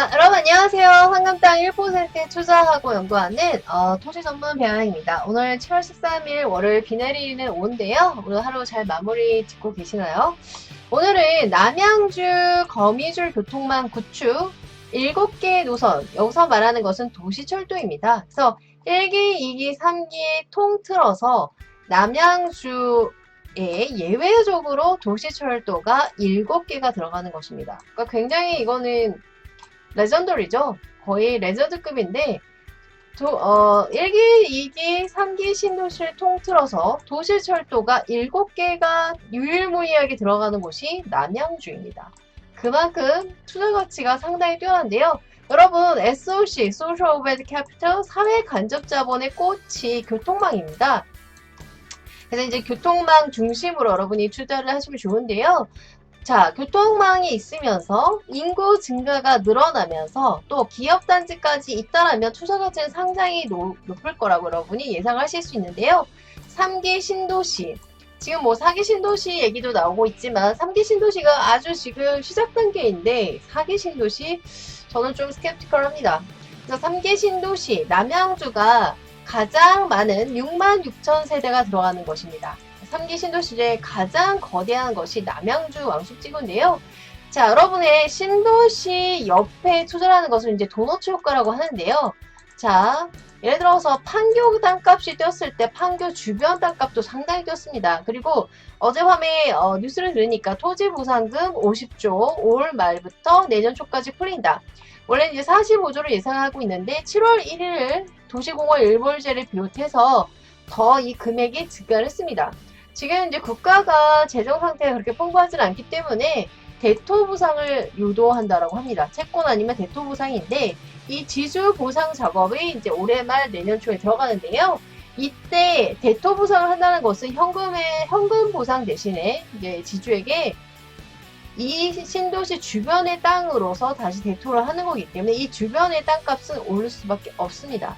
아, 여러분 안녕하세요. 황금 땅 1%에 투자하고 연구하는 어, 토지 전문 배아입니다. 오늘 7월 13일 월요일 비 내리는 오인데요. 오늘 하루 잘 마무리 짓고 계시나요? 오늘은 남양주 거미줄 교통망 구축 7개 노선, 여기서 말하는 것은 도시철도입니다. 그래서 1기, 2기, 3기 통틀어서 남양주에 예외적으로 도시철도가 7개가 들어가는 것입니다. 그러니까 굉장히 이거는 레전더리죠. 거의 레전드급인데 도, 어, 1기, 2기, 3기 신도시를 통틀어서 도시철도가 7개가 유일무이하게 들어가는 곳이 남양주입니다. 그만큼 투자 가치가 상당히 뛰어난데요. 여러분, SOC, Social Overhead Capital, 사회 간접 자본의 꽃이 교통망입니다. 그래서 이제 교통망 중심으로 여러분이 투자를 하시면 좋은데요. 자, 교통망이 있으면서 인구 증가가 늘어나면서 또 기업 단지까지 있다라면 투자 가치는 상당히 노, 높을 거라고 여러분이 예상하실 수 있는데요. 3기 신도시. 지금 뭐 4기 신도시 얘기도 나오고 있지만 3기 신도시가 아주 지금 시작 단계인데 4기 신도시 저는 좀. 그래서 3기 신도시 남양주가 가장 많은 6만 6천 세대가 들어가는 것입니다. 3기 신도시의 가장 거대한 것이 남양주 왕숙지구인데요. 자, 여러분의 신도시 옆에 투자하는 것을 이제 도너츠 효과라고 하는데요. 자, 예를 들어서 판교 땅값이 뛰었을 때 판교 주변 땅값도 상당히 뛰었습니다. 그리고 어젯밤에 어, 뉴스를 들으니까 토지 보상금 50조 올 말부터 내년 초까지 풀린다. 원래 이제 45조를 예상하고 있는데 7월 1일 도시공원 일몰제를 비롯해서 더 이 금액이 증가를 했습니다. 지금 이제 국가가 재정 상태가 그렇게 풍부하지 않기 때문에 대토 보상을 유도한다라고 합니다. 채권 아니면 대토 보상인데 이 지주 보상 작업이 이제 올해 말 내년 초에 들어가는데요. 이때 대토 보상을 한다는 것은 현금의 현금 보상 대신에 이제 지주에게 이 신도시 주변의 땅으로서 다시 대토를 하는 거기 때문에 이 주변의 땅값은 오를 수밖에 없습니다.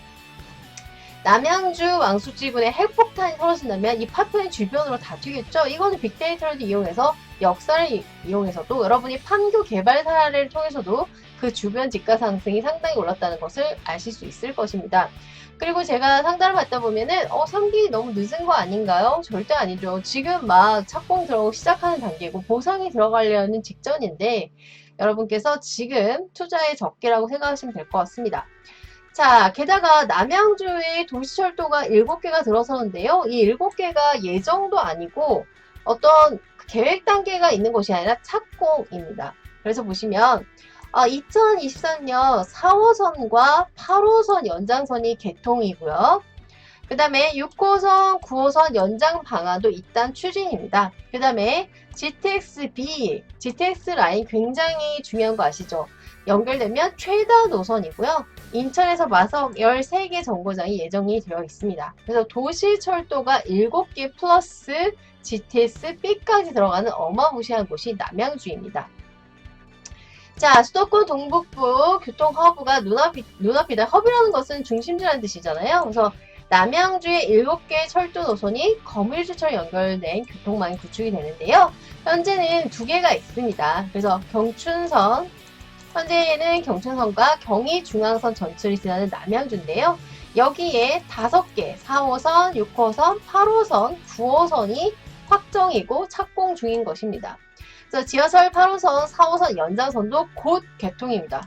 남양주 왕수지군에 핵폭탄이 터진다면 이 파편의 주변으로 다 튀겠죠. 이거는 빅데이터를 이용해서 역사를 이- 이용해서도 여러분이 판교 개발 사례를 통해서도 그 주변 집가 상승이 상당히 올랐다는 것을 아실 수 있을 것입니다. 그리고 제가 상담을 받다 보면은 어 3기 너무 늦은 거 아닌가요? 절대 아니죠. 지금 막 착공 들어오기 시작하는 단계고 보상이 들어가려는 직전인데 여러분께서 지금 투자의 적기라고 생각하시면 될 것 같습니다. 자, 게다가 남양주에 도시철도가 7개가 들어서는데요. 이 7개가 예정도 아니고 어떤 계획 단계가 있는 것이 아니라 착공입니다. 그래서 보시면 어, 2023년 4호선과 8호선 연장선이 개통이고요. 그 다음에 6호선, 9호선 연장 방안도 일단 추진입니다. 그 다음에 GTX-B, GTX 라인 굉장히 중요한 거 아시죠? 연결되면 최다 노선이고요. 인천에서 마석 13개 정거장이 예정이 되어 있습니다. 그래서 도시철도가 7개 플러스 GTS-B까지 들어가는 어마무시한 곳이 남양주입니다. 자, 수도권 동북부 교통 허브가 눈앞이, 눈앞이다. 허브라는 것은 중심지라는 뜻이잖아요. 그래서 남양주의 7개 철도 노선이 거물주처럼 연결된 교통망이 구축이 되는데요. 현재는 두 개가 있습니다. 그래서 경춘선, 현재는 경춘선과 경의 중앙선 전철이 지나는 남양주인데요. 여기에 다섯 개 4호선, 6호선, 8호선, 9호선이 확정이고 착공 중인 것입니다. 지하철 8호선, 4호선 연장선도 곧 개통입니다.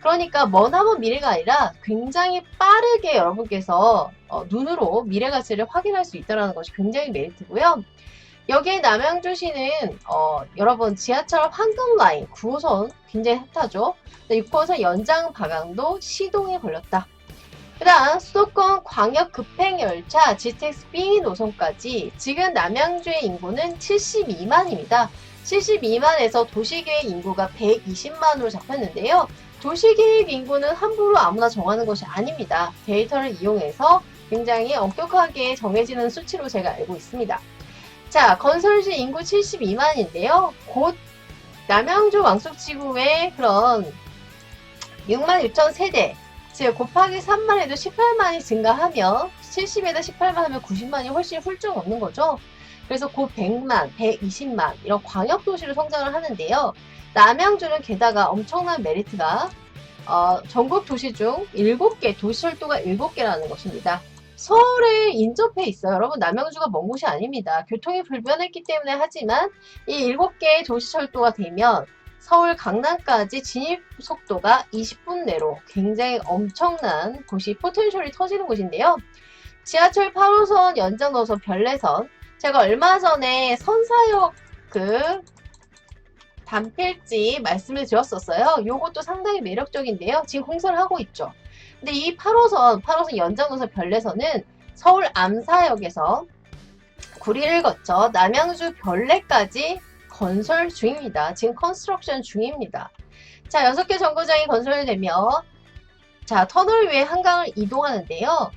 그러니까 머나먼 미래가 아니라 굉장히 빠르게 여러분께서 어, 눈으로 미래 가치를 확인할 수 있다는 것이 굉장히 메리트고요. 여기에 남양주시는 어, 여러분 지하철 황금 라인 9호선 굉장히 핫하죠. 6호선 연장 방향도 시동에 걸렸다. 그다음 수도권 광역 급행 열차 GTX-B 노선까지 지금 남양주의 인구는 72만입니다. 72만에서 도시계획 인구가 120만으로 잡혔는데요. 도시계획 인구는 함부로 아무나 정하는 것이 아닙니다. 데이터를 이용해서 굉장히 엄격하게 정해지는 수치로 제가 알고 있습니다. 자, 건설지 인구 72만인데요. 곧 남양주 왕숙지구의 그런 6만 6천 세대, 즉 곱하기 3만 해도 18만이 증가하면 70에다 18만 하면 90만이 훨씬 훌쩍 넘는 거죠. 그래서 곧 100만, 120만 이런 광역 도시로 성장을 하는데요. 남양주는 게다가 엄청난 메리트가 어, 전국 도시 중 7개, 도시철도가 7개라는 것입니다. 서울에 인접해 있어요. 여러분, 남양주가 먼 곳이 아닙니다. 교통이 불편했기 때문에 하지만 이 7개의 도시철도가 되면 서울 강남까지 진입 속도가 20분 내로 굉장히 엄청난 곳이 포텐셜이 터지는 곳인데요. 지하철 8호선 연장 노선 별내선 제가 얼마 전에 선사역 그 단필지 말씀을 드렸었어요. 요것도 상당히 매력적인데요. 지금 공사를 하고 있죠. 근데 이 8호선, 8호선 연장 노선 별내선은 서울 암사역에서 구리를 거쳐 남양주 별내까지 건설 중입니다. 지금 컨스트럭션 중입니다. 자, 6개 정거장이 건설되며 자, 터널 위에 한강을 이동하는데요.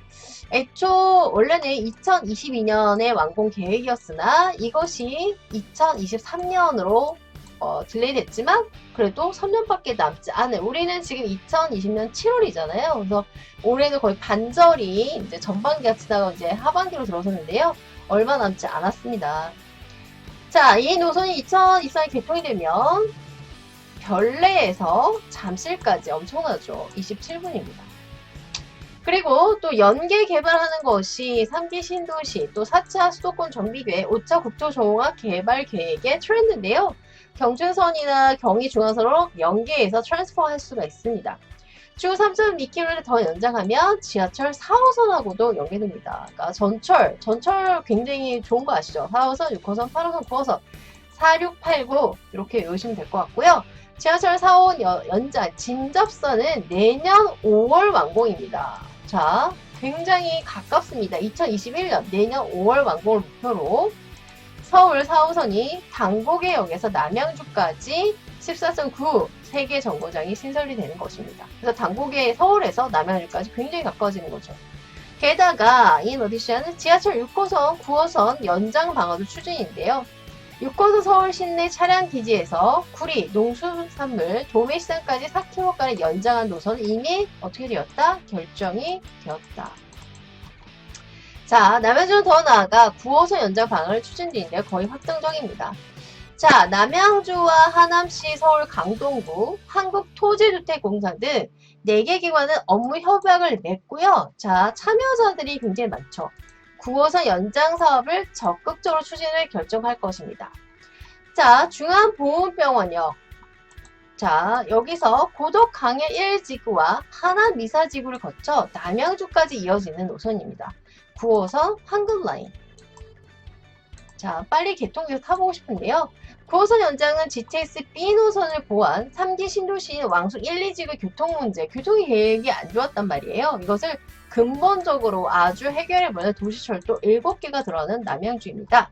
애초 원래는 2022년에 완공 계획이었으나 이것이 2023년으로 어, 딜레이 됐지만 그래도 3년밖에 남지 않은 우리는 지금 2020년 7월이잖아요. 그래서 올해는 거의 반절이 이제 전반기가 지나가 이제 하반기로 들어섰는데요. 얼마 남지 않았습니다. 자, 이 노선이 2024년 개통이 되면 별내에서 잠실까지 엄청나죠. 27분입니다. 그리고 또 연계 개발하는 것이 3기 신도시, 또 4차 수도권 정비계획, 5차 국토종합 개발 계획의 트렌드인데요. 경춘선이나 경의 중앙선으로 연계해서 트랜스퍼 할 수가 있습니다. 주 3.2km를 더 연장하면 지하철 4호선하고도 연계됩니다. 그러니까 전철, 전철 굉장히 좋은 거 아시죠? 4호선, 6호선, 8호선, 9호선, 4, 6, 8, 9 이렇게 외우시면 될 것 같고요. 지하철 4호 연장 진접선은 내년 5월 완공입니다. 자, 굉장히 가깝습니다. 2021년 내년 5월 완공을 목표로 서울 4호선이 당고개역에서 남양주까지 14.9 세개 정거장이 신설이 되는 것입니다. 그래서 당고개 서울에서 남양주까지 굉장히 가까워지는 거죠. 게다가 이 노디시아는 지하철 6호선, 9호선 연장 방안도 추진인데요. 6호선 서울 시내 차량 기지에서 구리, 농수산물, 도매시장까지 4km가량 연장한 노선 이미 어떻게 되었다? 결정이 되었다. 자, 남양주는 더 나아가 9호선 연장 방안을 추진 중인데 거의 확정적입니다. 자, 남양주와 하남시, 서울 강동구, 한국토지주택공사 등 4개 기관은 업무 협약을 맺고요. 자, 참여자들이 굉장히 많죠. 9호선 연장 사업을 적극적으로 추진을 결정할 것입니다. 자, 중앙보훈병원역. 자, 여기서 고덕 강의 1지구와 하남 미사지구를 거쳐 남양주까지 이어지는 노선입니다. 9호선 황금 라인. 자, 빨리 개통해서 타보고 싶은데요. 9호선 연장은 GTX B 노선을 보완 3기 신도시인 왕숙 1, 2지구 교통 문제, 교통 계획이 안 좋았단 말이에요. 이것을 근본적으로 아주 해결해보는 도시철도 7개가 들어가는 남양주입니다.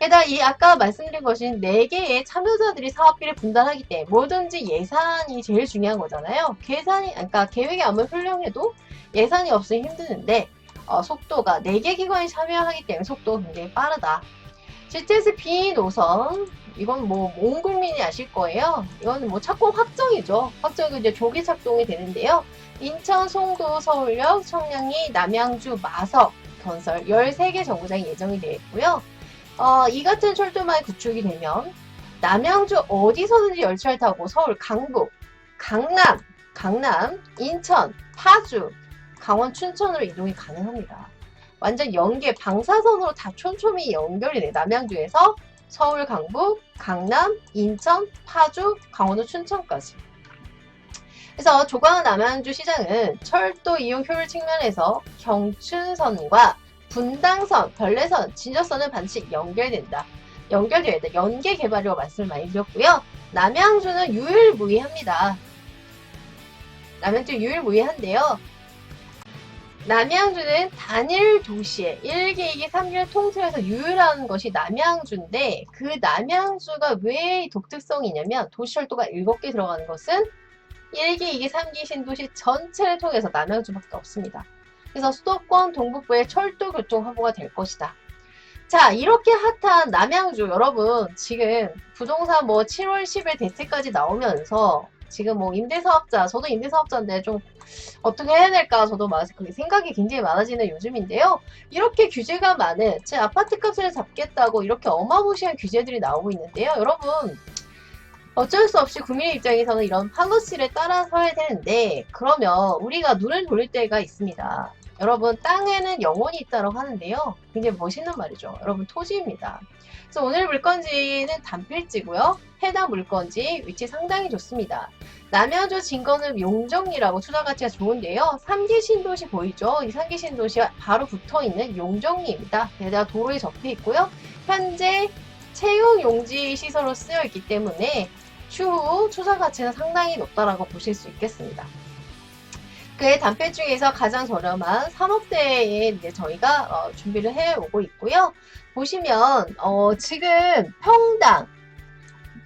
게다가 이 아까 말씀드린 것인 4개의 참여자들이 사업비를 분담하기 때문에 뭐든지 예산이 제일 중요한 거잖아요. 계산이, 그러니까 계획이 아무리 훌륭해도 예산이 없으면 힘드는데 어, 속도가 4개 기관이 참여하기 때문에 속도가 굉장히 빠르다. GTS B 노선 이건 뭐 온 국민이 아실 거예요. 이거는 뭐 착공 확정이죠. 확정이 이제 조기 착동이 되는데요. 인천, 송도, 서울역, 청량리, 남양주, 마석 건설 13개 정거장이 예정이 되어 있고요. 어, 이 같은 철도망이 구축이 되면 남양주 어디서든지 열차를 타고 서울, 강북, 강남, 강남, 인천, 파주, 강원, 춘천으로 이동이 가능합니다. 완전 연계 방사선으로 다 촘촘히 연결이 돼. 남양주에서 서울, 강북, 강남, 인천, 파주, 강원도, 춘천까지. 그래서 조광 남양주 시장은 철도 이용 효율 측면에서 경춘선과 분당선, 별내선, 진저선은 반드시 연결된다. 연결되어야 돼. 연계 개발이라고 말씀을 많이 드렸고요. 남양주는 유일무이합니다. 남양주 유일무이한데요. 남양주는 단일 도시에 1기, 2기, 3기를 통틀어서 유일한 것이 남양주인데 그 남양주가 왜 독특성이냐면 도시철도가 7개 들어가는 것은 1기, 2기, 3기 신도시 전체를 통해서 남양주밖에 없습니다. 그래서 수도권 동북부의 철도 교통 확보가 될 것이다. 자, 이렇게 핫한 남양주 여러분 지금 부동산 뭐 7월 10일 대체까지 나오면서 지금 뭐 임대사업자, 저도 임대사업자인데 좀 어떻게 해야 될까 저도 생각이 굉장히 많아지는 요즘인데요. 이렇게 규제가 많은 제 아파트 값을 잡겠다고 이렇게 어마무시한 규제들이 나오고 있는데요. 여러분 어쩔 수 없이 국민의 입장에서는 이런 팔로시를 따라서야 되는데 그러면 우리가 눈을 돌릴 때가 있습니다. 여러분 땅에는 영혼이 있다고 하는데요. 굉장히 멋있는 말이죠. 여러분 토지입니다. 그래서 오늘 물건지는 단필지고요. 해당 물건지 위치 상당히 좋습니다. 남양주 진거는 용정리라고 투자 가치가 좋은데요. 3기 신도시 보이죠? 이 3기 신도시와 바로 붙어 있는 용정리입니다. 게다가 도로에 접해 있고요. 현재 채용 용지 시설로 쓰여 있기 때문에 추후 투자 가치는 상당히 높다라고 보실 수 있겠습니다. 그의 단필 중에서 가장 저렴한 3억대에 이제 저희가 어, 준비를 해 오고 있고요. 보시면 어, 지금 평당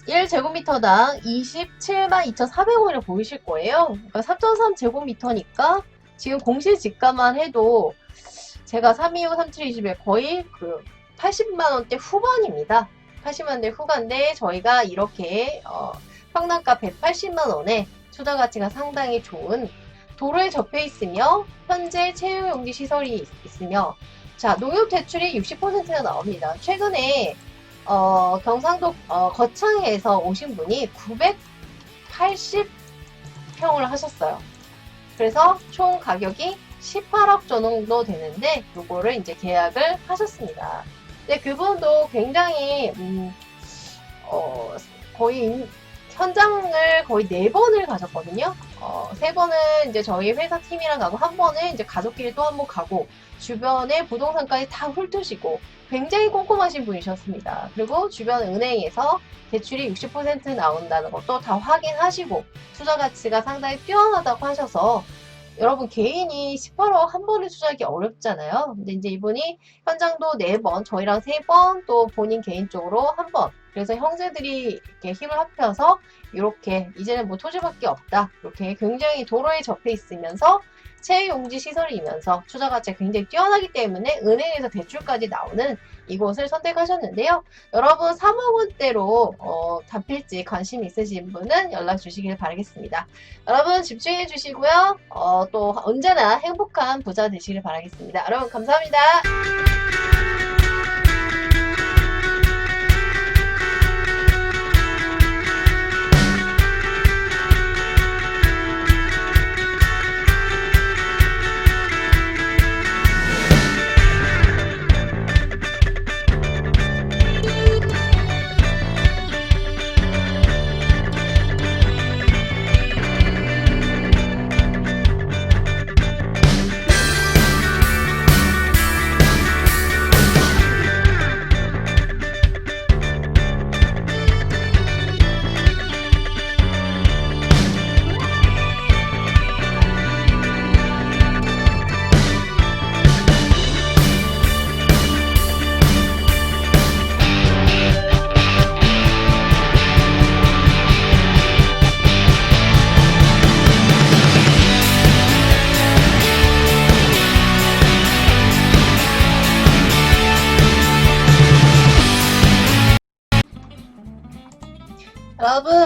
1제곱미터당 27만 2,400원을 보이실 거예요. 그러니까 3.3제곱미터니까 지금 공실 지가만 해도 제가 325, 3721 거의 그 80만원대 후반입니다. 80만원대 후반인데 저희가 이렇게 어, 평당가 180만원에 투자 가치가 상당히 좋은 도로에 접해 있으며 현재 채용용지 시설이 있- 있으며 자 농협 대출이 60%가 나옵니다. 최근에 어, 경상도 어, 거창에서 오신 분이 980평을 하셨어요. 그래서 총 가격이 18억 정도 되는데 요거를 이제 계약을 하셨습니다. 근데 그분도 굉장히 음, 어, 거의 인- 현장을 거의 네 번을 가셨거든요. 어, 세 번은 이제 저희 회사 팀이랑 가고 한 번은 이제 가족끼리 또 한 번 가고 주변에 부동산까지 다 훑으시고 굉장히 꼼꼼하신 분이셨습니다. 그리고 주변 은행에서 대출이 60% 나온다는 것도 다 확인하시고 투자 가치가 상당히 뛰어나다고 하셔서 여러분 개인이 18억 한 번에 투자하기 어렵잖아요. 근데 이제 이분이 현장도 4번, 저희랑 3번, 또 본인 개인적으로 한 번. 그래서 형제들이 이렇게 힘을 합쳐서 이렇게 이제는 뭐 토지밖에 없다. 이렇게 굉장히 도로에 접해 있으면서 채용지 시설이면서 투자 가치가 굉장히 뛰어나기 때문에 은행에서 대출까지 나오는 이곳을 선택하셨는데요. 여러분 3억 원대로 어, 단필지 관심 있으신 분은 연락 주시길 바라겠습니다. 여러분 집중해 주시고요. 어, 또 언제나 행복한 부자 되시길 바라겠습니다. 여러분 감사합니다.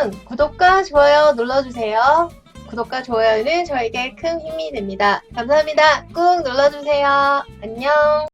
여러분 구독과 좋아요 눌러주세요. 구독과 좋아요는 저에게 큰 힘이 됩니다. 감사합니다. 꾹 눌러주세요. 안녕.